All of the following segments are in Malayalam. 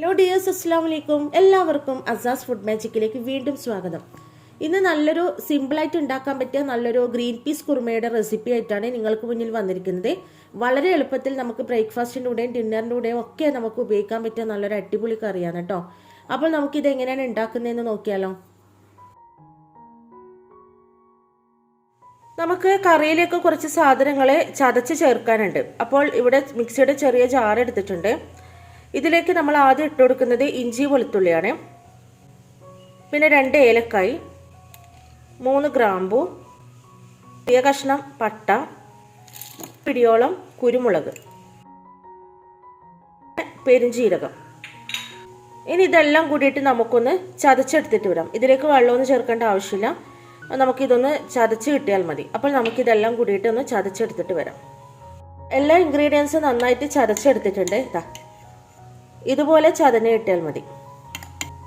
അസ്സാം വലൈക്കും എല്ലാവർക്കും അസാസ് ഫുഡ് മാജിക്കിലേക്ക് വീണ്ടും സ്വാഗതം. ഇന്ന് നല്ലൊരു സിമ്പിളായിട്ട് ഉണ്ടാക്കാൻ പറ്റിയ നല്ലൊരു ഗ്രീൻ പീസ് കുറുമയുടെ റെസിപ്പി ആയിട്ടാണ് നിങ്ങൾക്ക് മുന്നിൽ വന്നിരിക്കുന്നത്. വളരെ എളുപ്പത്തിൽ നമുക്ക് ബ്രേക്ക്ഫാസ്റ്റിന്റെ കൂടെയും ഡിന്നറിന്റെ കൂടെയും ഒക്കെ നമുക്ക് ഉപയോഗിക്കാൻ പറ്റിയ നല്ലൊരു അടിപൊളി കറിയാണ് കേട്ടോ അപ്പോൾ നമുക്കിത് എങ്ങനെയാണ് ഉണ്ടാക്കുന്നതെന്ന് നോക്കിയാലോ. നമുക്ക് കറിയിലേക്ക് കുറച്ച് സാധനങ്ങൾ ചതച്ച് ചേർക്കാനുണ്ട്. അപ്പോൾ ഇവിടെ മിക്സിയുടെ ചെറിയ ജാർ എടുത്തിട്ടുണ്ട്. ഇതിലേക്ക് നമ്മൾ ആദ്യം ഇട്ട് കൊടുക്കുന്നത് ഇഞ്ചി വെളുത്തുള്ളിയാണ്. പിന്നെ രണ്ട് ഏലക്കായി മൂന്ന് ഗ്രാമ്പു ചെറിയ കഷ്ണം പട്ട പിടിയോളം കുരുമുളക് പെരിഞ്ചീരകം. ഇനി ഇതെല്ലാം കൂടിയിട്ട് നമുക്കൊന്ന് ചതച്ചെടുത്തിട്ട് വിടാം. ഇതിലേക്ക് വെള്ളമൊന്നും ചേർക്കേണ്ട ആവശ്യമില്ല. നമുക്കിതൊന്ന് ചതച്ച് കിട്ടിയാൽ മതി. അപ്പോൾ നമുക്കിതെല്ലാം കൂടിയിട്ട് ഒന്ന് ചതച്ചെടുത്തിട്ട് വരാം. എല്ലാ ഇൻഗ്രീഡിയൻസും നന്നായിട്ട് ചതച്ചെടുത്തിട്ടുണ്ട്. ഇതാ ഇതുപോലെ ചതഞ്ഞ് കിട്ടിയാൽ മതി.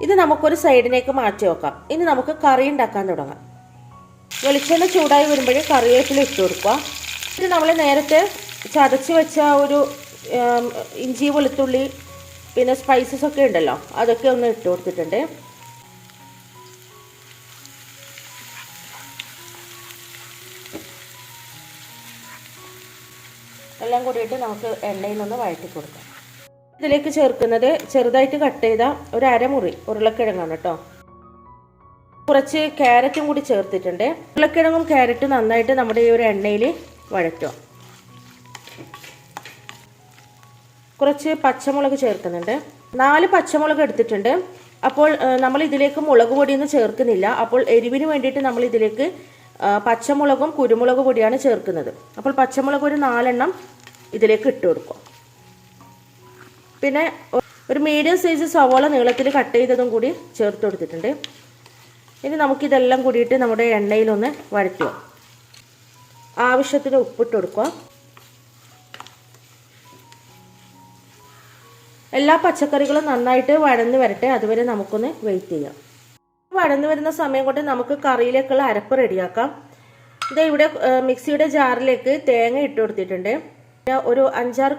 ഇത് നമുക്കൊരു സൈഡിലേക്ക് മാറ്റി വെക്കാം. ഇനി നമുക്ക് കറി ഉണ്ടാക്കാൻ തുടങ്ങാം. വെളിച്ചെണ്ണ ചൂടായി വരുമ്പോഴേ കറിവേപ്പില ഇട്ട് കൊടുക്കുക. ഇത് നമ്മൾ നേരത്തെ ചതച്ച് വെച്ച ഒരു ഇഞ്ചി വെളുത്തുള്ളി പിന്നെ സ്പൈസസ് ഒക്കെ ഉണ്ടല്ലോ അതൊക്കെ ഒന്ന് ഇട്ട് കൊടുത്തിട്ടുണ്ട്. എല്ലാം കൂടിയിട്ട് നമുക്ക് എണ്ണയിൽ നിന്ന് വഴറ്റി കൊടുക്കാം. ഇതിലേക്ക് ചേർക്കുന്നത് ചെറുതായിട്ട് കട്ട് ചെയ്ത ഒരു അരമുറി ഉരുളക്കിഴങ്ങാണ് കേട്ടോ. കുറച്ച് ക്യാരറ്റും കൂടി ചേർത്തിട്ടുണ്ട്. ഉരുളക്കിഴങ്ങും ക്യാരറ്റും നന്നായിട്ട് നമ്മുടെ ഈ ഒരു എണ്ണയിൽ വഴറ്റുക. കുറച്ച് പച്ചമുളക് ചേർക്കുന്നുണ്ട്. നാല് പച്ചമുളക് എടുത്തിട്ടുണ്ട്. അപ്പോൾ നമ്മൾ ഇതിലേക്ക് മുളക് പൊടിയൊന്നും ചേർക്കുന്നില്ല. അപ്പോൾ എരിവിന് വേണ്ടിയിട്ട് നമ്മൾ ഇതിലേക്ക് പച്ചമുളകും കുരുമുളക് പൊടിയാണ് ചേർക്കുന്നത്. അപ്പോൾ പച്ചമുളക് ഒരു നാലെണ്ണം ഇതിലേക്ക് ഇട്ട് കൊടുക്കും പിന്നെ ഒരു മീഡിയം സൈസ് സവോള നീളത്തിൽ കട്ട് ചെയ്തതും കൂടി ചേർത്ത് കൊടുത്തിട്ടുണ്ട്. ഇനി നമുക്കിതെല്ലാം കൂടിയിട്ട് നമ്മുടെ എണ്ണയിലൊന്ന് വഴറ്റുക. ആവശ്യത്തിന് ഉപ്പിട്ട് കൊടുക്കുക. എല്ലാ പച്ചക്കറികളും നന്നായിട്ട് വഴന്ന് വരട്ടെ അതുവരെ നമുക്കൊന്ന് വെയിറ്റ് ചെയ്യാം. വഴന്ന് വരുന്ന സമയം കൊണ്ട് നമുക്ക് കറിയിലേക്കുള്ള അരപ്പ് റെഡിയാക്കാം ഇതാ ഇവിടെ മിക്സിയുടെ ജാറിലേക്ക് തേങ്ങ ഇട്ട് കൊടുത്തിട്ടുണ്ട്. ഒരു അഞ്ചാറ്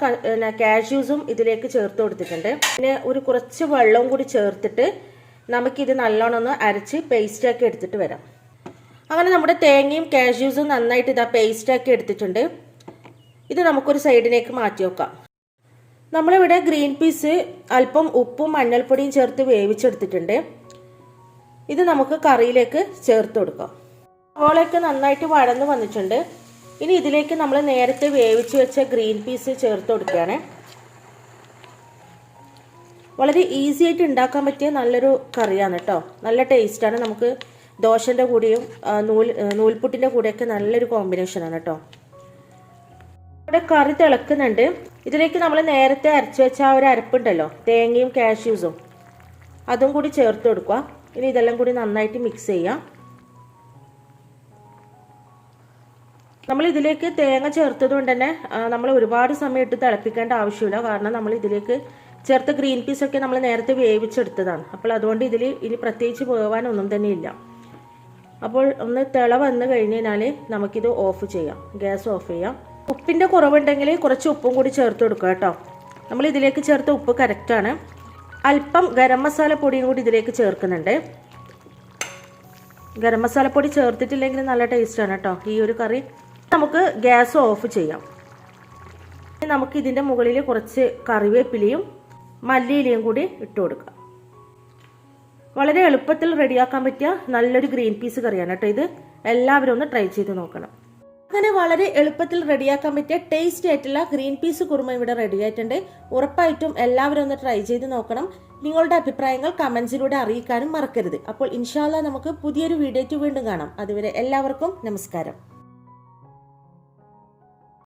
കാഷ്യൂസും ഇതിലേക്ക് ചേർത്ത് കൊടുത്തിട്ടുണ്ട്. പിന്നെ ഒരു കുറച്ച് വെള്ളവും കൂടി ചേർത്തിട്ട് നമുക്കിത് നല്ലോണം ഒന്ന് അരച്ച് പേസ്റ്റാക്കി എടുത്തിട്ട് വരാം. അങ്ങനെ നമ്മുടെ തേങ്ങയും കാഷ്യൂസും നന്നായിട്ട് ഇതാ പേസ്റ്റാക്കി എടുത്തിട്ടുണ്ട്. ഇത് നമുക്കൊരു സൈഡിലേക്ക് മാറ്റി വെക്കാം. നമ്മളിവിടെ ഗ്രീൻ പീസ് അല്പം ഉപ്പും മഞ്ഞൾപ്പൊടിയും ചേർത്ത് വേവിച്ചെടുത്തിട്ടുണ്ട്. ഇത് നമുക്ക് കറിയിലേക്ക് ചേർത്ത് കൊടുക്കാം. ഓളൊക്കെ നന്നായിട്ട് വഴന്ന് വന്നിട്ടുണ്ട്. ഇനി ഇതിലേക്ക് നമ്മൾ നേരത്തെ വേവിച്ച് വെച്ച ഗ്രീൻ പീസ് ചേർത്ത് കൊടുക്കുകയാണ്. വളരെ ഈസി ആയിട്ട് ഉണ്ടാക്കാൻ പറ്റിയ നല്ലൊരു കറിയാണ് കേട്ടോ നല്ല ടേസ്റ്റാണ് നമുക്ക് ദോശന്റെ കൂടെയും നൂൽ നൂൽപുട്ടിന്റെ കൂടെയൊക്കെ നല്ലൊരു കോമ്പിനേഷനാണ് കേട്ടോ ഇവിടെ കറി തിളക്കുന്നുണ്ട്. ഇതിലേക്ക് നമ്മൾ നേരത്തെ അരച്ച് വെച്ച ആ ഒരു അരപ്പുണ്ടല്ലോ തേങ്ങയും കാഷ്യൂസും അതും കൂടി ചേർത്ത് കൊടുക്കുക. ഇനി ഇതെല്ലാം കൂടി നന്നായിട്ട് മിക്സ് ചെയ്യാം. നമ്മൾ ഇതിലേക്ക് തേങ്ങ ചേർത്തത് കൊണ്ട് തന്നെ നമ്മൾ ഒരുപാട് സമയം ഇട്ട് തിളപ്പിക്കേണ്ട ആവശ്യമില്ല. കാരണം നമ്മൾ ഇതിലേക്ക് ചേർത്ത ഗ്രീൻ പീസ് ഒക്കെ നമ്മൾ നേരത്തെ വേവിച്ചെടുത്തതാണ്. അപ്പോൾ അതുകൊണ്ട് ഇതിൽ ഇനി പ്രത്യേകിച്ച് പോകാനൊന്നും തന്നെ ഇല്ല. അപ്പോൾ ഒന്ന് തിള വന്നു കഴിഞ്ഞ് കഴിഞ്ഞാൽ നമുക്കിത് ഓഫ് ചെയ്യാം. ഗ്യാസ് ഓഫ് ചെയ്യാം. ഉപ്പിന്റെ കുറവുണ്ടെങ്കിൽ കുറച്ച് ഉപ്പും കൂടി ചേർത്ത് കൊടുക്കുക കേട്ടോ. നമ്മൾ ഇതിലേക്ക് ചേർത്ത ഉപ്പ് കറക്റ്റാണ്. അല്പം ഗരം മസാല പൊടിയും കൂടി ഇതിലേക്ക് ചേർക്കുന്നുണ്ട്. ഗരം മസാല പൊടി ചേർത്തിട്ടില്ലെങ്കിൽ നല്ല ടേസ്റ്റാണ് കേട്ടോ. ഈ ഒരു കറി നമുക്ക് ഗ്യാസ് ഓഫ് ചെയ്യാം. നമുക്ക് ഇതിന്റെ മുകളിൽ കുറച്ച് കറിവേപ്പിലയും മല്ലിയിലയും കൂടി ഇട്ട് കൊടുക്കാം. വളരെ എളുപ്പത്തിൽ റെഡിയാക്കാൻ പറ്റിയ നല്ലൊരു ഗ്രീൻ പീസ് കറിയാണ് കേട്ടോ ഇത്. എല്ലാവരും ഒന്ന് ട്രൈ ചെയ്ത് നോക്കണം. അങ്ങനെ വളരെ എളുപ്പത്തിൽ റെഡിയാക്കാൻ പറ്റിയ ടേസ്റ്റി ആയിട്ടുള്ള ഗ്രീൻ പീസ് കുറുമ ഇവിടെ റെഡി ആയിട്ടുണ്ട്. ഉറപ്പായിട്ടും എല്ലാവരും ഒന്ന് ട്രൈ ചെയ്ത് നോക്കണം. നിങ്ങളുടെ അഭിപ്രായങ്ങൾ കമൻസിലൂടെ അറിയിക്കാനും മറക്കരുത്. അപ്പോൾ ഇൻഷാല്ല നമുക്ക് പുതിയൊരു വീഡിയോയ്ക്ക് വീണ്ടും കാണാം. അതുവരെ എല്ലാവർക്കും നമസ്കാരം.